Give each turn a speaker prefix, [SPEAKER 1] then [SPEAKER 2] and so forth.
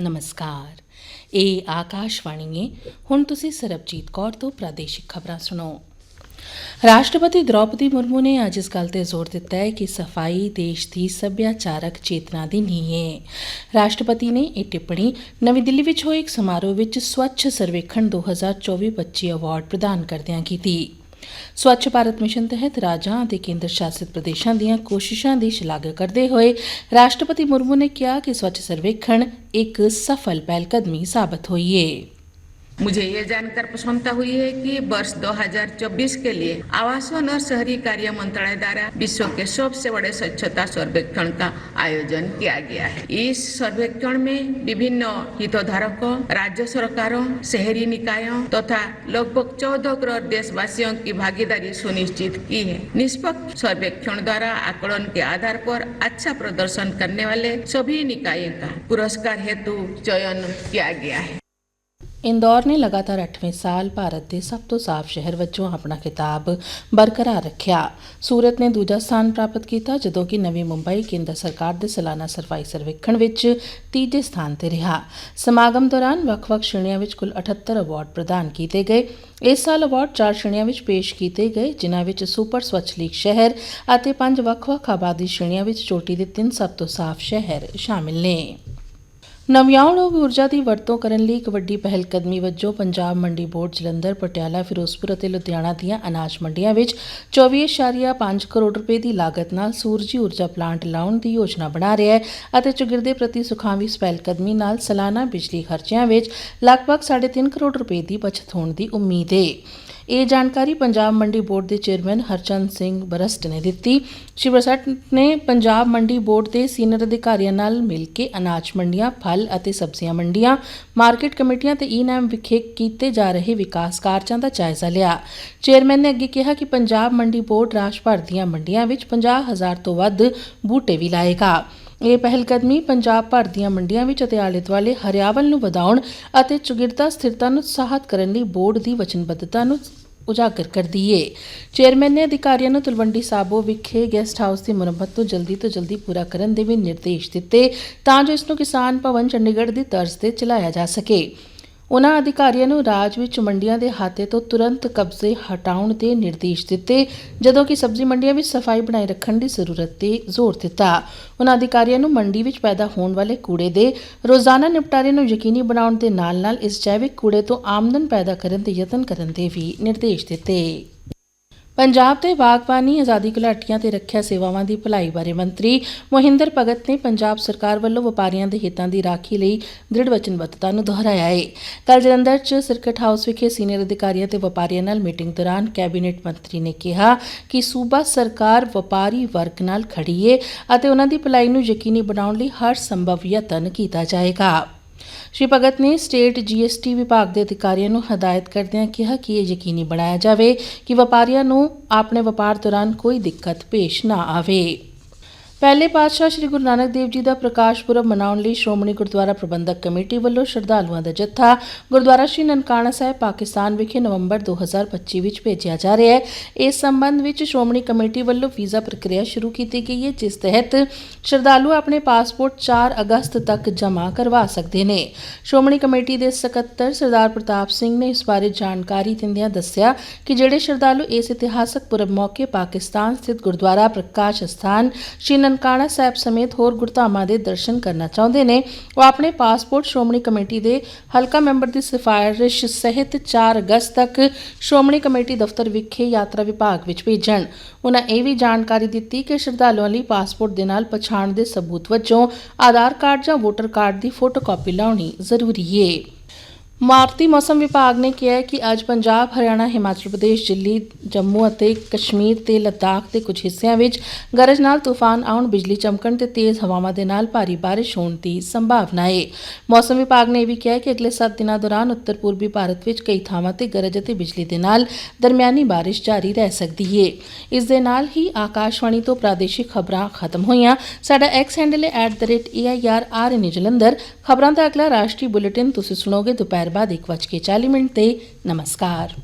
[SPEAKER 1] ਨਮਸਕਾਰ। ਇਹ ਆਕਾਸ਼ਵਾਣੀ ਹੈ ਹੁਣ ਤੁਸੀਂ ਸਰਬਜੀਤ ਕੌਰ ਤੋਂ ਪ੍ਰਾਦੇਸ਼ਿਕ ਖਬਰਾਂ ਸੁਣੋ। ਰਾਸ਼ਟਰਪਤੀ ਦ੍ਰੌਪਦੀ ਮੁਰਮੂ ਨੇ ਅੱਜ ਇਸ ਗੱਲ ਤੇ ਜ਼ੋਰ ਦਿੱਤਾ ਹੈ ਕਿ ਸਫ਼ਾਈ ਦੇਸ਼ ਦੀ ਸੱਭਿਆਚਾਰਕ ਚੇਤਨਾ ਦੀ ਨੀਂਹ ਹੈ ਰਾਸ਼ਟਰਪਤੀ ਨੇ ਇਹ ਟਿੱਪਣੀ ਨਵੀਂ ਦਿੱਲੀ ਵਿੱਚ ਹੋਏ ਇੱਕ ਸਮਾਰੋਹ ਵਿੱਚ ਸਵੱਛ ਸਰਵੇਖਣ 2024-25 ਅਵਾਰਡ ਪ੍ਰਦਾਨ ਕਰਦਿਆਂ ਕੀਤੀ। ਸਵੱਛ ਭਾਰਤ ਮਿਸ਼ਨ ਤਹਿਤ ਰਾਜਾਂ ਅਤੇ ਕੇਂਦਰ ਸ਼ਾਸਿਤ ਪ੍ਰਦੇਸ਼ਾਂ ਦੀਆਂ ਕੋਸ਼ਿਸ਼ਾਂ ਦੀ ਸ਼ਲਾਘਾ ਕਰਦੇ ਹੋਏ ਰਾਸ਼ਟਰਪਤੀ ਮੁਰਮੂ ਨੇ ਕਿਹਾ ਕਿ ਸਵੱਛ ਸਰਵੇਖਣ ਇੱਕ ਸਫਲ ਪਹਿਲਕਦਮੀ ਸਾਬਤ ਹੋਈ ਹੈ
[SPEAKER 2] मुझे ये जानकर प्रसन्नता हुई है कि वर्ष 2024 के लिए आवासन और शहरी कार्य मंत्रालय द्वारा विश्व के सबसे बड़े स्वच्छता सर्वेक्षण का आयोजन किया गया है। इस सर्वेक्षण में विभिन्न हितधारकों, राज्य सरकारों, शहरी निकायों तथा लगभग 14 करोड़ देशवासियों की भागीदारी सुनिश्चित की है। निष्पक्ष सर्वेक्षण द्वारा आकलन के आधार पर अच्छा प्रदर्शन करने वाले सभी निकायों का पुरस्कार हेतु चयन किया गया है।
[SPEAKER 1] ਇੰਦੌਰ ਨੇ ਲਗਾਤਾਰ 8ਵੇਂ ਸਾਲ ਭਾਰਤ ਦੇ ਸਭ ਤੋਂ ਸਾਫ਼ ਸ਼ਹਿਰ ਵਜੋਂ ਆਪਣਾ ਖਿਤਾਬ ਬਰਕਰਾਰ ਰੱਖਿਆ। ਸੂਰਤ ਨੇ ਦੂਜਾ ਸਥਾਨ ਪ੍ਰਾਪਤ ਕੀਤਾ, ਜਦੋਂ ਕਿ ਨਵੀਂ ਮੁੰਬਈ ਕੇਂਦਰ ਸਰਕਾਰ ਦੇ ਸਾਲਾਨਾ ਸਰਫਾਈ ਸਰਵੇਖਣ ਵਿੱਚ ਤੀਜੇ ਸਥਾਨ ਤੇ ਰਿਹਾ। ਸਮਾਗਮ ਦੌਰਾਨ ਵੱਖ-ਵੱਖ ਸ਼੍ਰੇਣੀਆਂ ਵਿੱਚ ਕੁੱਲ 78 ਅਵਾਰਡ ਪ੍ਰਦਾਨ ਕੀਤੇ ਗਏ। ਇਸ ਸਾਲ ਅਵਾਰਡ ਚਾਰ ਸ਼੍ਰੇਣੀਆਂ ਵਿੱਚ ਪੇਸ਼ ਕੀਤੇ ਗਏ, ਜਿਨ੍ਹਾਂ ਵਿੱਚ ਸੁਪਰ ਸਵੱਛ ਲੀਗ ਸ਼ਹਿਰ ਅਤੇ ਪੰਜ ਵੱਖ-ਵੱਖ ਆਬਾਦੀ ਸ਼੍ਰੇਣੀਆਂ ਵਿੱਚ ਚੋਟੀ ਦੇ ਤਿੰਨ ਸਭ ਤੋਂ ਸਾਫ਼ ਸ਼ਹਿਰ ਸ਼ਾਮਿਲ ਨੇ। ਨਵਿਆਉਣਯੋਗ ਊਰਜਾ ਦੀ ਵਰਤੋਂ ਕਰਨ ਲਈ ਇੱਕ ਵੱਡੀ ਪਹਿਲਕਦਮੀ ਵਜੋਂ ਪੰਜਾਬ ਮੰਡੀ ਬੋਰਡ ਜਲੰਧਰ, ਪਟਿਆਲਾ, ਫਿਰੋਜ਼ਪੁਰ ਅਤੇ ਲੁਧਿਆਣਾ ਦੀਆਂ ਅਨਾਜ ਮੰਡੀਆਂ ਵਿੱਚ 24.5 ਕਰੋੜ ਰੁਪਏ ਦੀ ਲਾਗਤ ਨਾਲ ਸੂਰਜੀ ਊਰਜਾ ਪਲਾਂਟ ਲਾਉਣ ਦੀ ਯੋਜਨਾ ਬਣਾ ਰਿਹਾ ਹੈ ਅਤੇ ਚੁਗਿਰਦੇ ਪ੍ਰਤੀ ਸੁਖਾਵੀਂ ਇਸ ਪਹਿਲਕਦਮੀ ਨਾਲ ਸਾਲਾਨਾ ਬਿਜਲੀ ਖਰਚਿਆਂ ਵਿੱਚ ਲਗਭਗ 3.5 ਕਰੋੜ ਰੁਪਏ ਦੀ ਬਚਤ ਹੋਣ ਦੀ ਉਮੀਦ ਹੈ ਇਹ ਜਾਣਕਾਰੀ ਪੰਜਾਬ ਮੰਡੀ ਬੋਰਡ ਦੇ ਚੇਅਰਮੈਨ ਹਰਚੰਦ ਸਿੰਘ ਬਰਸਟ ਨੇ ਦਿੱਤੀ। ਸ਼੍ਰੀ ਨੇ ਪੰਜਾਬ ਮੰਡੀ ਬੋਰਡ ਦੇ ਸੀਨੀਅਰ ਅਧਿਕਾਰੀਆਂ ਨਾਲ ਮਿਲ ਕੇ ਅਨਾਜ ਮੰਡੀਆਂ ਫਲ ਅਤੇ ਸਬਜ਼ੀਆਂ ਮੰਡੀਆਂ, ਮਾਰਕੀਟ ਕਮੇਟੀਆਂ ਤੇ ਈਨਾਮ ਵਿਖੇ ਕੀਤੇ ਜਾ ਰਹੇ ਵਿਕਾਸ ਕਾਰਜਾਂ ਦਾ ਜਾਇਜ਼ਾ ਲਿਆ। ਚੇਅਰਮੈਨ ਨੇ ਅੱਗੇ ਕਿਹਾ ਕਿ ਪੰਜਾਬ ਮੰਡੀ ਬੋਰਡ ਰਾਜ ਭਰ ਦੀਆਂ ਮੰਡੀਆਂ ਵਿੱਚ 50000 ਤੋਂ ਵੱਧ ਬੂਟੇ ਵੀ ਲਾਏਗਾ। ਇਹ ਪਹਿਲਕਦਮੀ ਪੰਜਾਬ ਭਰ ਦੀਆਂ ਮੰਡੀਆਂ ਵਿੱਚ ਅਤੇ ਆਲੇ ਦੁਆਲੇ ਹਰਿਆਵਲ ਨੂੰ ਵਧਾਉਣ ਅਤੇ ਚੁਗਿਰਦਾ ਸਥਿਰਤਾ ਨੂੰ ਉਤਸ਼ਾਹਤ ਕਰਨ ਲਈ ਬੋਰਡ ਦੀ ਵਚਨਬੱਧਤਾ ਨੂੰ ਉਜਾਗਰ ਕਰਦੀ ਏ। ਚੇਅਰਮੈਨ ਨੇ ਅਧਿਕਾਰੀਆਂ ਨੂੰ ਤਲਵੰਡੀ ਸਾਬੋ ਵਿਖੇ ਗੈਸਟ ਹਾਊਸ ਦੀ ਮੁਰੰਮਤ ਨੂੰ ਜਲਦੀ ਤੋਂ ਜਲਦੀ ਪੂਰਾ ਕਰਨ ਦੇ ਵੀ ਨਿਰਦੇਸ਼ ਦਿੱਤੇ ਤਾਂ ਜੋ ਇਸ ਨੂੰ ਕਿਸਾਨ ਭਵਨ ਚੰਡੀਗੜ੍ਹ ਦੀ ਤਰਜ਼ ਤੇ ਚਲਾਇਆ ਜਾ ਸਕੇ। ਉਨ੍ਹਾਂ ਅਧਿਕਾਰੀਆਂ ਨੂੰ ਰਾਜ ਵਿੱਚ ਮੰਡੀਆਂ ਦੇ ਹਾਤੇ ਤੋਂ ਤੁਰੰਤ ਕਬਜ਼ੇ ਹਟਾਉਣ ਦੇ ਨਿਰਦੇਸ਼ ਦਿੱਤੇ, ਜਦੋਂ ਕਿ ਸਬਜ਼ੀ ਮੰਡੀਆਂ ਵਿੱਚ ਸਫ਼ਾਈ ਬਣਾਈ ਰੱਖਣ ਦੀ ਜ਼ਰੂਰਤ ਤੇ ਜ਼ੋਰ ਦਿੱਤਾ। ਉਨ੍ਹਾਂ ਅਧਿਕਾਰੀਆਂ ਨੂੰ ਮੰਡੀ ਵਿੱਚ ਪੈਦਾ ਹੋਣ ਵਾਲੇ ਕੂੜੇ ਦੇ ਰੋਜ਼ਾਨਾ ਨਿਪਟਾਰੇ ਨੂੰ ਯਕੀਨੀ ਬਣਾਉਣ ਦੇ ਨਾਲ-ਨਾਲ ਇਸ ਜੈਵਿਕ ਕੂੜੇ ਤੋਂ ਆਮਦਨ ਪੈਦਾ ਕਰਨ ਦੇ ਯਤਨ ਕਰਨ ਦੇ ਵੀ ਨਿਰਦੇਸ਼ ਦਿੱਤੇ। ਪੰਜਾਬ ਦੇ ਬਾਗਬਾਨੀ, ਆਜ਼ਾਦੀ ਘੁਲਾਟੀਆਂ ਤੇ ਰੱਖਿਆ ਸੇਵਾਵਾਂ ਦੀ ਭਲਾਈ ਬਾਰੇ ਮੰਤਰੀ ਮੋਹਿੰਦਰ ਭਗਤ ਨੇ ਪੰਜਾਬ ਸਰਕਾਰ ਵੱਲੋਂ ਵਪਾਰੀਆਂ ਦੇ ਹਿੱਤਾਂ ਦੀ ਰਾਖੀ ਲਈ ਦ੍ਰਿੜ ਵਚਨਬੱਧਤਾ ਨੂੰ ਦੁਹਰਾਇਆ ਹੈ ਕੱਲ ਜਲੰਧਰ 'ਚ ਸਰਕਟ ਹਾਊਸ ਵਿਖੇ ਸੀਨੀਅਰ ਅਧਿਕਾਰੀਆਂ ਤੇ ਵਪਾਰੀਆਂ ਨਾਲ ਮੀਟਿੰਗ ਦੌਰਾਨ ਕੈਬਨਿਟ ਮੰਤਰੀ ਨੇ ਕਿਹਾ ਕਿ ਸੂਬਾ ਸਰਕਾਰ ਵਪਾਰੀ ਵਰਗ ਨਾਲ ਖੜੀ ਏ ਅਤੇ ਉਹਨਾਂ ਦੀ ਭਲਾਈ ਨੂੰ ਯਕੀਨੀ ਬਣਾਉਣ ਲਈ ਹਰ ਸੰਭਵ ਯਤਨ ਕੀਤਾ ਜਾਏਗਾ। ਸ਼੍ਰੀ ਭਗਤ ਨੇ ਸਟੇਟ ਜੀਐਸਟੀ ਵਿਭਾਗ ਦੇ ਅਧਿਕਾਰੀਆਂ ਨੂੰ ਹਦਾਇਤ ਕਰਦਿਆਂ ਕਿਹਾ ਕਿ ਇਹ ਯਕੀਨੀ ਬਣਾਇਆ ਜਾਵੇ ਕਿ ਵਪਾਰੀਆਂ ਨੂੰ ਆਪਣੇ ਵਪਾਰ ਦੌਰਾਨ ਕੋਈ ਦਿੱਕਤ ਪੇਸ਼ ਨਾ ਆਵੇ। ਪਹਿਲੇ ਪਾਤਸ਼ਾਹ ਸ੍ਰੀ ਗੁਰੂ ਨਾਨਕ ਦੇਵ ਜੀ ਦਾ ਪ੍ਰਕਾਸ਼ ਪੁਰਬ ਮਨਾਉਣ ਲਈ ਸ਼੍ਰੋਮਣੀ ਗੁਰਦੁਆਰਾ ਪ੍ਰਬੰਧਕ ਕਮੇਟੀ ਵੱਲੋਂ ਸ਼ਰਧਾਲੂਆਂ ਦਾ ਜੱਥਾ ਗੁਰਦੁਆਰਾ ਸ੍ਰੀ ਨਨਕਾਣਾ ਸਾਹਿਬ, ਪਾਕਿਸਤਾਨ ਵਿਖੇ ਨਵੰਬਰ 2025 ਵਿੱਚ ਭੇਜਿਆ ਜਾ ਰਿਹਾ ਹੈ। ਇਸ ਸੰਬੰਧ ਵਿੱਚ ਸ਼੍ਰੋਮਣੀ ਕਮੇਟੀ ਵੱਲੋਂ ਵੀਜ਼ਾ ਪ੍ਰਕਿਰਿਆ ਸ਼ੁਰੂ ਕੀਤੀ ਗਈ ਹੈ, ਜਿਸ ਤਹਿਤ ਸ਼ਰਧਾਲੂ ਆਪਣੇ ਪਾਸਪੋਰਟ 4 ਅਗਸਤ ਤੱਕ ਜਮ੍ਹਾਂ ਕਰਵਾ ਸਕਦੇ ਨੇ। ਸ਼੍ਰੋਮਣੀ ਕਮੇਟੀ ਦੇ ਸਕੱਤਰ ਸਰਦਾਰ ਪ੍ਰਤਾਪ ਸਿੰਘ ਨੇ ਇਸ ਬਾਰੇ ਜਾਣਕਾਰੀ ਦਿੰਦਿਆਂ ਦੱਸਿਆ ਕਿ ਜਿਹੜੇ ਸ਼ਰਧਾਲੂ ਇਸ ਇਤਿਹਾਸਕ ਪੁਰਬ ਮੌਕੇ ਪਾਕਿਸਤਾਨ ਸਥਿਤ ਗੁਰਦੁਆਰਾ ਪ੍ਰਕਾਸ਼ ਸਥਾਨ ਸ਼੍ਰੀ ਨਨਕਾਣਾ ਸਾਹਿਬ ਸਮੇਤ ਹੋਰ ਗੁਰਧਾਮਾਂ ਦੇ ਦਰਸ਼ਨ ਕਰਨਾ ਚਾਹੁੰਦੇ ਨੇ। ਉਹ ਆਪਣੇ ਪਾਸਪੋਰਟ ਸ਼੍ਰੋਮਣੀ ਕਮੇਟੀ ਦੇ ਹਲਕਾ ਮੈਂਬਰ ਦੀ ਸਿਫਾਰਿਸ਼ ਸਹਿਤ 4 ਅਗਸਤ ਤੱਕ ਸ਼੍ਰੋਮਣੀ ਕਮੇਟੀ ਦਫ਼ਤਰ ਵਿਖੇ ਯਾਤਰਾ ਵਿਭਾਗ ਵਿੱਚ ਭੇਜਣ। ਉਹਨਾਂ ਇਹ ਵੀ ਜਾਣਕਾਰੀ ਦਿੱਤੀ ਕਿ ਸ਼ਰਧਾਲੂਆਂ ਲਈ ਪਾਸਪੋਰਟ ਦੇ ਨਾਲ ਪਛਾਣ ਦੇ ਸਬੂਤ ਵਜੋਂ ਆਧਾਰ ਕਾਰਡ ਜਾਂ ਵੋਟਰ ਕਾਰਡ ਦੀ ਫੋਟੋਕਾਪੀ ਲਾਉਣੀ ਜ਼ਰੂਰੀ ਹੈ ਮਾਰਤੀ ਮੌਸਮ ਵਿਭਾਗ ਨੇ ਕਿਹਾ ਹੈ ਕਿ ਅੱਜ ਪੰਜਾਬ, ਹਰਿਆਣਾ, ਹਿਮਾਚਲ ਪ੍ਰਦੇਸ਼, ਦਿੱਲੀ, ਜੰਮੂ ਅਤੇ ਕਸ਼ਮੀਰ ਤੇ ਲੱਦਾਖ ਦੇ ਕੁਝ ਹਿੱਸਿਆਂ ਵਿੱਚ ਗਰਜ ਨਾਲ ਤੂਫਾਨ ਆਉਣ, ਬਿਜਲੀ ਚਮਕਣ ਤੇ ਤੇਜ਼ ਹਵਾਵਾਂ ਦੇ ਨਾਲ ਭਾਰੀ ਬਾਰਿਸ਼ ਹੋਣ ਦੀ ਸੰਭਾਵਨਾ ਹੈ। ਮੌਸਮ ਵਿਭਾਗ ਨੇ ਇਹ ਵੀ ਕਿਹਾ ਹੈ ਕਿ ਅਗਲੇ 7 ਦਿਨਾਂ ਦੌਰਾਨ ਉੱਤਰ ਪੂਰਬੀ ਭਾਰਤ ਵਿੱਚ ਕਈ ਥਾਵਾਂ ਤੇ ਗਰਜ ਅਤੇ ਬਿਜਲੀ ਦੇ ਨਾਲ ਦਰਮਿਆਨੀ ਬਾਰਿਸ਼ ਜਾਰੀ ਰਹਿ ਸਕਦੀ ਹੈ। ਇਸ ਦੇ ਨਾਲ ਹੀ ਆਕਾਸ਼ਵਾਣੀ ਤੋਂ ਪ੍ਰਾਦੇਸ਼ਿਕ ਖਬਰਾਂ ਖਤਮ ਹੋਈਆਂ। ਸਾਡਾ ਐਕਸ ਹੈਂਡਲ ਹੈ @airrn ਜਲੰਧਰ। ਖਬਰਾਂ ਦਾ ਅਗਲਾ ਰਾਸ਼ਟਰੀ ਬੁਲੇਟਿਨ ਤੁਸੀਂ ਸੁਣੋਗੇ ਦੁਪਹਿਰ ਬਾਅਦ 1:40 ਮਿੰਟ ਤੇ ਨਮਸਕਾਰ